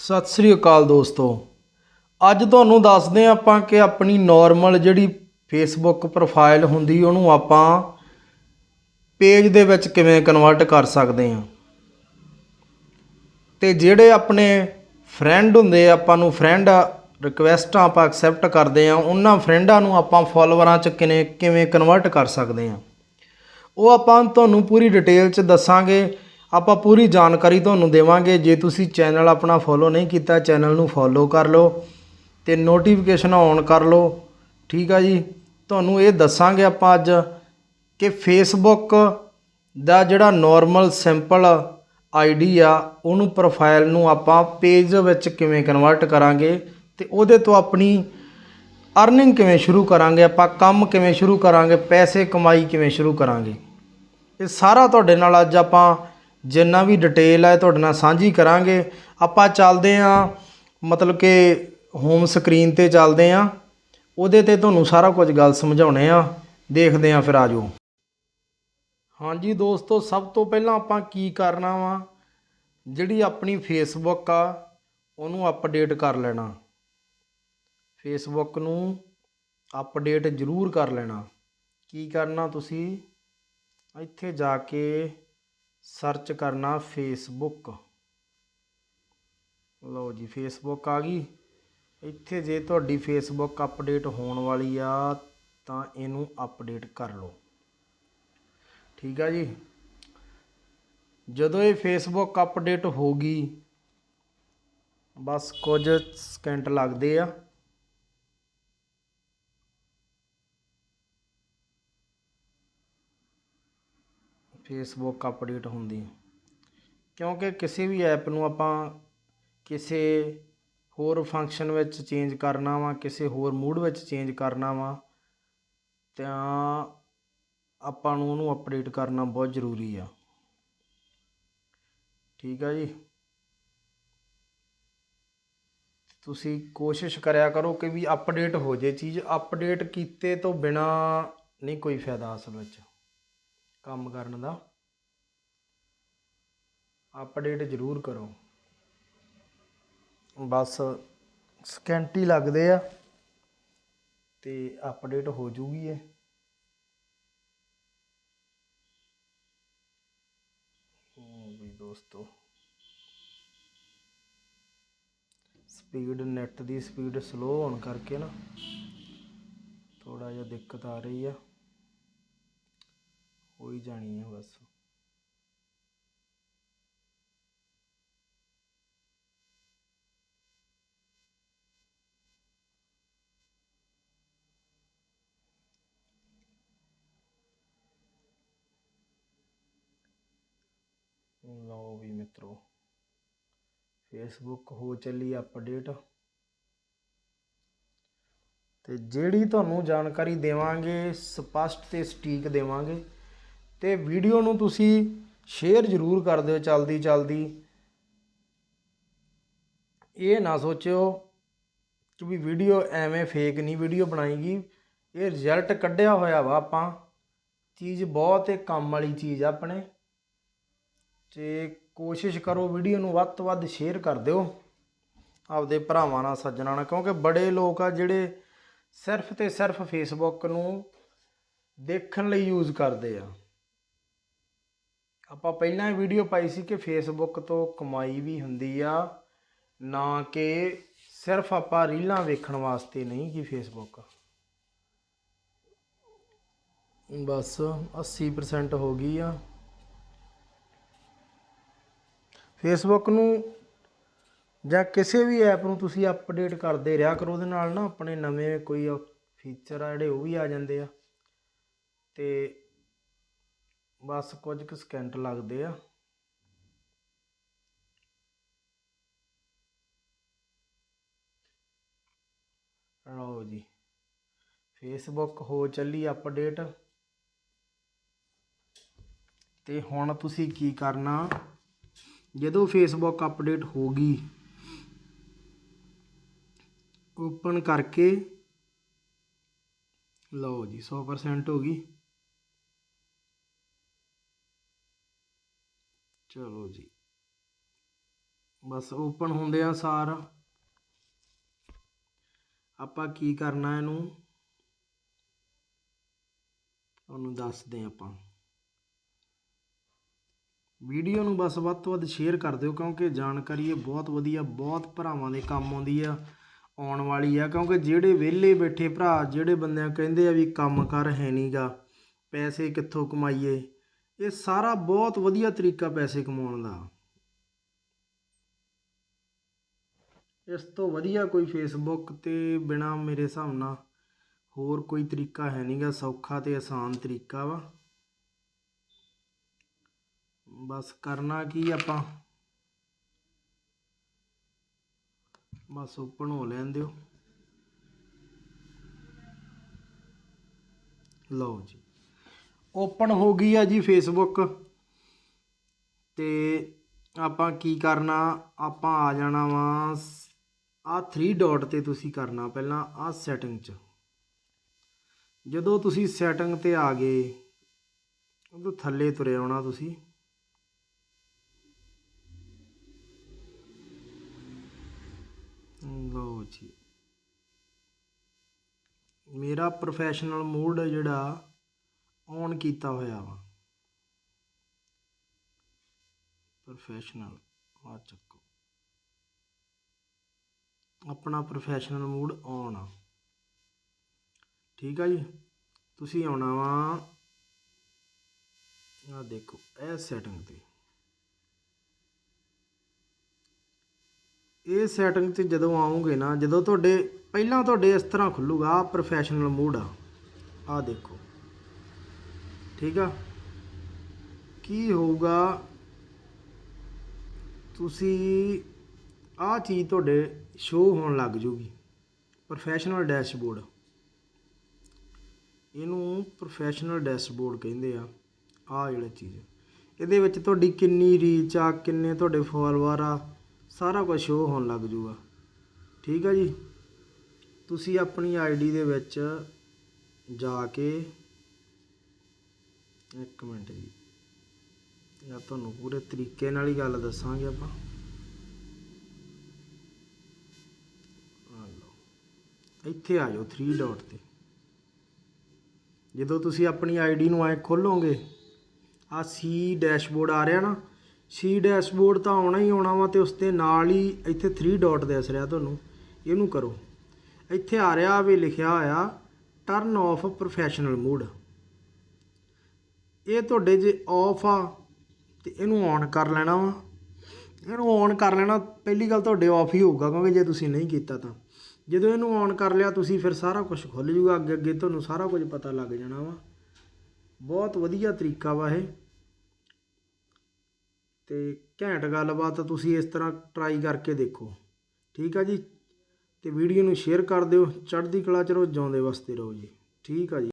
ਸਤਿ ਸ੍ਰੀ ਅਕਾਲ ਦੋਸਤੋ। ਅੱਜ ਤੁਹਾਨੂੰ ਦੱਸਦੇ ਹਾਂ ਆਪਾਂ ਕਿ ਆਪਣੀ ਨਾਰਮਲ ਜਿਹੜੀ ਫੇਸਬੁੱਕ ਪ੍ਰੋਫਾਈਲ ਹੁੰਦੀ, ਉਹਨੂੰ ਆਪਾਂ ਪੇਜ ਦੇ ਵਿੱਚ ਕਿਵੇਂ ਕਨਵਰਟ ਕਰ ਸਕਦੇ ਹਾਂ। ਤੇ ਜਿਹੜੇ ਆਪਣੇ ਫਰੈਂਡ ਹੁੰਦੇ ਆ, ਆਪਾਂ ਨੂੰ ਫਰੈਂਡ ਰਿਕਵੈਸਟਾਂ ਆਪਾਂ ਐਕਸੈਪਟ ਕਰਦੇ ਆ ਉਹਨਾਂ ਫਰੈਂਡਾਂ ਨੂੰ ਆਪਾਂ ਫਾਲੋਵਰਾਂ ਚ ਕਿਵੇਂ ਕਿਵੇਂ ਕਨਵਰਟ ਕਰ ਸਕਦੇ ਆ ਉਹ ਆਪਾਂ ਤੁਹਾਨੂੰ ਪੂਰੀ ਡਿਟੇਲ ਚ ਦੱਸਾਂਗੇ। ਆਪਾਂ ਪੂਰੀ ਜਾਣਕਾਰੀ ਤੁਹਾਨੂੰ ਦੇਵਾਂਗੇ। ਜੇ ਤੁਸੀਂ ਚੈਨਲ ਆਪਣਾ ਫੋਲੋ ਨਹੀਂ ਕੀਤਾ, ਚੈਨਲ ਨੂੰ ਫੋਲੋ ਕਰ ਲਓ ਤੇ ਨੋਟੀਫਿਕੇਸ਼ਨ ਔਨ ਕਰ ਲਓ। ਠੀਕ ਆ ਜੀ? ਤੁਹਾਨੂੰ ਇਹ ਦੱਸਾਂਗੇ ਆਪਾਂ ਅੱਜ ਕਿ ਫੇਸਬੁੱਕ ਦਾ ਜਿਹੜਾ ਨਾਰਮਲ ਸਿੰਪਲ ਆਈਡੀ ਆ, ਉਹਨੂੰ ਪ੍ਰੋਫਾਈਲ ਨੂੰ ਆਪਾਂ ਪੇਜ ਵਿੱਚ ਕਿਵੇਂ ਕਨਵਰਟ ਕਰਾਂਗੇ ਤੇ ਉਹਦੇ ਤੋਂ ਆਪਣੀ ਅਰਨਿੰਗ ਕਿਵੇਂ ਸ਼ੁਰੂ ਕਰਾਂਗੇ, ਆਪਾਂ ਕੰਮ ਕਿਵੇਂ ਸ਼ੁਰੂ ਕਰਾਂਗੇ, ਪੈਸੇ ਕਮਾਈ ਕਿਵੇਂ ਸ਼ੁਰੂ ਕਰਾਂਗੇ। ਇਹ ਸਾਰਾ ਤੁਹਾਡੇ ਨਾਲ ਅੱਜ ਆਪਾਂ ਜਿੰਨਾ ਵੀ ਡਿਟੇਲ ਹੈ ਤੁਹਾਡੇ ਨਾਲ ਸਾਂਝੀ ਕਰਾਂਗੇ। ਆਪਾਂ ਚੱਲਦੇ ਹਾਂ ਮਤਲਬ ਕਿ ਹੋਮ ਸਕਰੀਨ ਤੇ ਚੱਲਦੇ ਹਾਂ ਉਹਦੇ ਤੇ ਤੁਹਾਨੂੰ ਸਾਰਾ ਕੁਝ ਗੱਲ ਸਮਝਾਉਣੇ ਆ। ਦੇਖਦੇ ਹਾਂ ਫਿਰ ਆਜੋ। ਹਾਂਜੀ ਦੋਸਤੋ, ਸਭ ਤੋਂ ਪਹਿਲਾਂ ਆਪਾਂ ਕੀ ਕਰਨਾ ਵਾ? ਜਿਹੜੀ ਆਪਣੀ ਫੇਸਬੁੱਕ ਆ, ਉਹਨੂੰ ਅਪਡੇਟ ਕਰ ਲੈਣਾ। ਫੇਸਬੁੱਕ ਨੂੰ ਅਪਡੇਟ ਜ਼ਰੂਰ ਕਰ ਲੈਣਾ। ਕੀ ਕਰਨਾ ਤੁਸੀਂ? ਇੱਥੇ ਜਾ ਕੇ ਸਰਚ ਕਰਨਾ ਫੇਸਬੁੱਕ। ਲਓ ਜੀ, ਫੇਸਬੁੱਕ ਆ ਗਈ। ਇੱਥੇ ਜੇ ਤੁਹਾਡੀ ਫੇਸਬੁੱਕ ਅਪਡੇਟ ਹੋਣ ਵਾਲੀ ਆ, ਤਾਂ ਇਹਨੂੰ ਅਪਡੇਟ ਕਰ ਲਓ। ਠੀਕ ਆ ਜੀ? ਜਦੋਂ ਇਹ ਫੇਸਬੁੱਕ ਅਪਡੇਟ ਹੋ ਗਈ, ਬਸ ਕੁਝ ਸਕਿੰਟ ਲੱਗਦੇ ਆ। ਫੇਸਬੁੱਕ ਅਪਡੇਟ ਹੁੰਦੀ ਕਿਉਂਕਿ ਕਿਸੇ ਵੀ ਐਪ ਨੂੰ ਆਪਾਂ ਕਿਸੇ ਹੋਰ ਫੰਕਸ਼ਨ ਵਿੱਚ ਚੇਂਜ ਕਰਨਾ ਵਾ, ਕਿਸੇ ਹੋਰ ਮੂਡ ਵਿੱਚ ਚੇਂਜ ਕਰਨਾ ਵਾ, ਤਾਂ ਆਪਾਂ ਨੂੰ ਉਹਨੂੰ ਅਪਡੇਟ ਕਰਨਾ ਬਹੁਤ ਜ਼ਰੂਰੀ ਆ। ਠੀਕ ਆ ਜੀ? ਤੁਸੀਂ ਕੋਸ਼ਿਸ਼ ਕਰਿਆ ਕਰੋ ਕਿ ਵੀ ਅਪਡੇਟ ਹੋ ਜੇ। ਚੀਜ਼ ਅਪਡੇਟ ਕੀਤੇ ਤੋਂ ਬਿਨਾ ਨਹੀਂ ਕੋਈ ਫਾਇਦਾ ਅਸਲ ਵਿੱਚ। ਕੰਮ ਕਰਨ ਦਾ ਅਪਡੇਟ ਜ਼ਰੂਰ ਕਰੋ। ਬਸ ਸਕਿੰਟ ਹੀ ਲੱਗਦੇ ਆ ਤੇ ਅਪਡੇਟ ਹੋ ਜੂਗੀ ਇਹ। ਵੀ ਦੋਸਤੋ। ਸਪੀਡ ਨੈਟ ਦੀ ਸਪੀਡ ਸਲੋ ਹੋਣ ਕਰਕੇ ਨਾ ਥੋੜਾ ਜਿਹਾ ਦਿੱਕਤ ਆ ਰਹੀ ਆ। ਹੋ ਹੀ ਜਾਣੀ ਹੈ ਬਸ। ਲਓ ਵੀ ਮਿੱਤਰੋ ਫੇਸਬੁੱਕ ਹੋ ਚੱਲੀ ਅਪਡੇਟ ਤੇ ਜਿਹੜੀ ਤੁਹਾਨੂੰ ਜਾਣਕਾਰੀ ਦੇਵਾਂਗੇ, ਸਪਸ਼ਟ ਤੇ ਸਟੀਕ ਦੇਵਾਂਗੇ ਅਤੇ ਵੀਡੀਓ ਨੂੰ ਤੁਸੀਂ ਸ਼ੇਅਰ ਜ਼ਰੂਰ ਕਰ ਦਿਓ ਚਲਦੀ ਚਲਦੀ। ਇਹ ਨਾ ਸੋਚਿਓ ਕਿ ਵੀ ਵੀਡੀਓ ਐਵੇਂ ਫੇਕ ਨਹੀਂ ਵੀਡੀਓ ਬਣਾਈਗੀ। ਇਹ ਰਿਜ਼ਲਟ ਕੱਢਿਆ ਹੋਇਆ ਵਾ ਆਪਾਂ। ਚੀਜ਼ ਬਹੁਤ ਹੀ ਕੰਮ ਵਾਲੀ ਚੀਜ਼ ਆ ਆਪਣੇ। ਤੇ ਕੋਸ਼ਿਸ਼ ਕਰੋ ਵੀਡੀਓ ਨੂੰ ਵੱਧ ਤੋਂ ਵੱਧ ਸ਼ੇਅਰ ਕਰ ਦਿਓ। ਆਪਦੇ ਭਰਾਵਾਂ ਨਾਲ, ਸੱਜਣਾ ਨਾਲ, ਕਿਉਂਕਿ ਬੜੇ ਲੋਕ ਆ ਜਿਹੜੇ ਸਿਰਫ ਤੇ ਸਿਰਫ ਫੇਸਬੁੱਕ ਨੂੰ ਦੇਖਣ ਲਈ ਯੂਜ਼ ਕਰਦੇ ਆ। ਆਪਾਂ ਪਹਿਲਾਂ ਇਹ ਵੀਡੀਓ ਪਾਈ ਸੀ ਕਿ ਫੇਸਬੁੱਕ ਤੋਂ ਕਮਾਈ ਵੀ ਹੁੰਦੀ ਆ, ਨਾ ਕਿ ਸਿਰਫ ਆਪਾਂ ਰੀਲਾਂ ਵੇਖਣ ਵਾਸਤੇ ਨਹੀਂ ਕਿ ਫੇਸਬੁੱਕ ਬਸ 80% ਹੋ ਗਈ ਆ। ਫੇਸਬੁੱਕ ਨੂੰ ਜਾਂ ਕਿਸੇ ਵੀ ਐਪ ਨੂੰ ਤੁਸੀਂ ਅਪਡੇਟ ਕਰਦੇ ਰਿਹਾ ਕਰੋ, ਉਹਦੇ ਨਾਲ ਨਾ ਆਪਣੇ ਨਵੇਂ ਕੋਈ ਫੀਚਰ ਆ ਜਿਹੜੇ, ਉਹ ਵੀ ਆ ਜਾਂਦੇ ਆ। ਤੇ ਬਸ ਕੁਝ ਕੁ ਸਕਿੰਟ ਲੱਗਦੇ ਆ। ਲਓ ਜੀ ਫੇਸਬੁੱਕ ਹੋ ਚੱਲੀ ਅਪਡੇਟ ਤੇ ਹੁਣ ਤੁਸੀਂ ਕੀ ਕਰਨਾ? ਜਦੋਂ ਫੇਸਬੁੱਕ ਅਪਡੇਟ ਹੋ ਗਈ ਓਪਨ ਕਰਕੇ, ਲਓ ਜੀ 100% ਹੋ ਗਈ। ਚਲੋ ਜੀ। ਬਸ ਓਪਨ ਹੁੰਦੇ ਆ ਸਾਰ। ਆਪਾਂ ਕੀ ਕਰਨਾ ਇਹਨੂੰ? ਤੁਹਾਨੂੰ ਦੱਸਦੇ ਹਾਂ ਆਪਾਂ। ਵੀਡੀਓ ਨੂੰ ਬਸ ਵੱਧ ਤੋਂ ਵੱਧ ਸ਼ੇਅਰ ਕਰ ਦਿਓ, ਕਿਉਂਕਿ ਜਾਣਕਾਰੀ ਇਹ ਬਹੁਤ ਵਧੀਆ, ਬਹੁਤ ਭਰਾਵਾਂ ਦੇ ਕੰਮ ਆਉਂਦੀ ਆ, ਆਉਣ ਵਾਲੀ ਆ। ਕਿਉਂਕਿ ਜਿਹੜੇ ਵਿਹਲੇ ਬੈਠੇ ਭਰਾ, ਜਿਹੜੇ ਬੰਦਿਆਂ ਕਹਿੰਦੇ ਆ ਵੀ ਕੰਮ ਕਰ ਹੈ ਨਹੀਂਗਾ ਪੈਸੇ ਕਿੱਥੋਂ ਕਮਾਈਏ? ਇਹ ਸਾਰਾ ਬਹੁਤ ਵਧੀਆ ਤਰੀਕਾ ਪੈਸੇ ਕਮਾਉਣ ਦਾ। ਇਸ ਤੋਂ ਵਧੀਆ ਕੋਈ ਫੇਸਬੁੱਕ ਤੇ ਬਿਨਾ ਮੇਰੇ ਹਿਸਾਬ ਨਾਲ ਹੋਰ ਕੋਈ ਤਰੀਕਾ ਹੈ ਨਹੀਂਗਾ ਸੌਖਾ ਤੇ ਆਸਾਨ ਤਰੀਕਾ ਵਾ। ਬਸ ਕਰਨਾ ਕੀ ਆਪਾਂ? ਬਸ ਓਪਨ ਹੋ ਲੈਣ ਦਿਓ। ਲਓ ਜੀ। ਓਪਨ ਹੋ ਗਈ ਆ ਜੀ ਫੇਸਬੁੱਕ ਤੇ ਆਪਾਂ ਕੀ ਕਰਨਾ? ਆਪਾਂ ਆ ਜਾਣਾ ਵਾ ਆ 3 ਡਾਟ ਤੇ ਤੁਸੀਂ ਕਰਨਾ ਪਹਿਲਾਂ ਆ ਸੈਟਿੰਗ 'ਚ। ਜਦੋਂ ਤੁਸੀਂ ਸੈਟਿੰਗ ਤੇ ਆ ਗਏ, ਉਦੋਂ ਥੱਲੇ ਤੁਰੇ ਆਉਣਾ ਤੁਸੀਂ। ਲਓ ਜੀ। ਮੇਰਾ ਪ੍ਰੋਫੈਸ਼ਨਲ ਮੂਡ ਜਿਹੜਾ ਔਨ ਕੀਤਾ ਹੋਇਆ ਵਾ। ਪ੍ਰੋਫੈਸ਼ਨਲ ਆ ਚੱਕੋ। ਆਪਣਾ ਪ੍ਰੋਫੈਸ਼ਨਲ ਮੂਡ ਔਨ ਆ। ਠੀਕ ਆ ਜੀ? ਤੁਸੀਂ ਆਉਣਾ ਵਾ, ਆ ਦੇਖੋ, ਇਹ ਸੈਟਿੰਗ ਤੇ। ਇਹ ਸੈਟਿੰਗ 'ਤੇ ਜਦੋਂ ਆਉਂਗੇ ਨਾ, ਜਦੋਂ ਤੁਹਾਡੇ, ਪਹਿਲਾਂ ਤੁਹਾਡੇ ਇਸ ਤਰ੍ਹਾਂ ਖੁੱਲੂਗਾ ਆ ਪ੍ਰੋਫੈਸ਼ਨਲ ਮੂਡ ਆ। ਆ ਦੇਖੋ। ਠੀਕ ਆ? ਕੀ ਹੋਊਗਾ? ਤੁਸੀਂ ਆ ਚੀਜ਼ ਤੁਹਾਡੇ ਸ਼ੋਅ ਹੋਣ ਲੱਗ ਜੂਗੀ। ਪ੍ਰੋਫੈਸ਼ਨਲ ਡੈਸ਼ਬੋਰਡ ਇਹਨੂੰ ਪ੍ਰੋਫੈਸ਼ਨਲ ਡੈਸ਼ਬੋਰਡ ਕਹਿੰਦੇ ਆ। ਆ ਜਿਹੜਾ ਚੀਜ਼ ਇਹਦੇ ਵਿੱਚ ਤੁਹਾਡੀ ਕਿੰਨੀ ਰੀਚ ਆ, ਕਿੰਨੇ ਤੁਹਾਡੇ ਫਾਲੋਅਰ ਆ, ਸਾਰਾ ਕੁਝ ਸ਼ੋਅ ਹੋਣ ਲੱਗ ਜੂਗਾ। ਠੀਕ ਆ ਜੀ? ਤੁਸੀਂ ਆਪਣੀ ਆਈਡੀ ਦੇ ਵਿੱਚ ਜਾ ਕੇ ਇੱਕ ਮਿੰਟ ਜੀ। ਜਾਂ ਤੁਹਾਨੂੰ ਪੂਰੇ ਤਰੀਕੇ ਨਾਲ ਹੀ ਗੱਲ ਦੱਸਾਂਗੇ ਆਪਾਂ। ਆ ਲਓ। ਇੱਥੇ ਆ ਜਾਓ 3 ਡਾਟ ਤੇ। ਜਦੋਂ ਤੁਸੀਂ ਆਪਣੀ ਆਈਡੀ ਨੂੰ ਐ ਖੋਲੋਗੇ ਆ ਸੀ ਡੈਸ਼ਬੋਰਡ ਆ ਰਿਹਾ ਨਾ ਸੀ ਡੈਸ਼ਬੋਰਡ ਤਾਂ ਆਉਣਾ ਹੀ ਆਉਣਾ ਵਾ ਤੇ ਉਸ ਦੇ ਨਾਲ ਹੀ ਇੱਥੇ 3 ਡਾਟ ਦਿਸ ਰਿਹਾ ਤੁਹਾਨੂੰ। ਇਹਨੂੰ ਕਰੋ। ਇੱਥੇ ਆ ਰਿਹਾ ਵੀ ਲਿਖਿਆ ਹੋਇਆ ਟਰਨ ਆਫ ਪ੍ਰੋਫੈਸ਼ਨਲ ਮੂਡ ਇਹ ਤੁਹਾਡੇ ਜੇ ਆਫ ਆ, ਤੇ ਇਹਨੂੰ ਔਨ ਕਰ ਲੈਣਾ ਵਾ। ਇਹਨੂੰ ਔਨ ਕਰ ਲੈਣਾ, ਪਹਿਲੀ ਗੱਲ ਤੁਹਾਡੇ ਆਫ ਹੀ ਹੋਊਗਾ, ਕਿਉਂਕਿ ਜੇ ਤੁਸੀਂ ਨਹੀਂ ਕੀਤਾ ਤਾਂ। ਜਦੋਂ ਇਹਨੂੰ ਔਨ ਕਰ ਲਿਆ, ਤੁਸੀਂ ਫਿਰ ਸਾਰਾ ਕੁਝ ਖੁੱਲ ਜੂਗਾ ਅੱਗੇ ਅੱਗੇ ਤੁਹਾਨੂੰ ਸਾਰਾ ਕੁਝ ਪਤਾ ਲੱਗ ਜਾਣਾ ਵਾ। ਬਹੁਤ ਵਧੀਆ ਤਰੀਕਾ ਵਾ ਇਹ। ਤੇ ਘੈਂਟ ਗੱਲਬਾਤ ਤੁਸੀਂ ਇਸ ਤਰ੍ਹਾਂ ਟਰਾਈ ਕਰਕੇ ਦੇਖੋ। ਠੀਕ ਆ ਜੀ? ਤੇ ਵੀਡੀਓ ਨੂੰ ਸ਼ੇਅਰ ਕਰ ਦਿਓ। ਚੜ੍ਹਦੀ ਕਲਾ ਚ ਰਹੋ, ਜਿਉਂਦੇ ਵਸਦੇ ਰਹੋ ਜੀ। ਠੀਕ ਆ ਜੀ।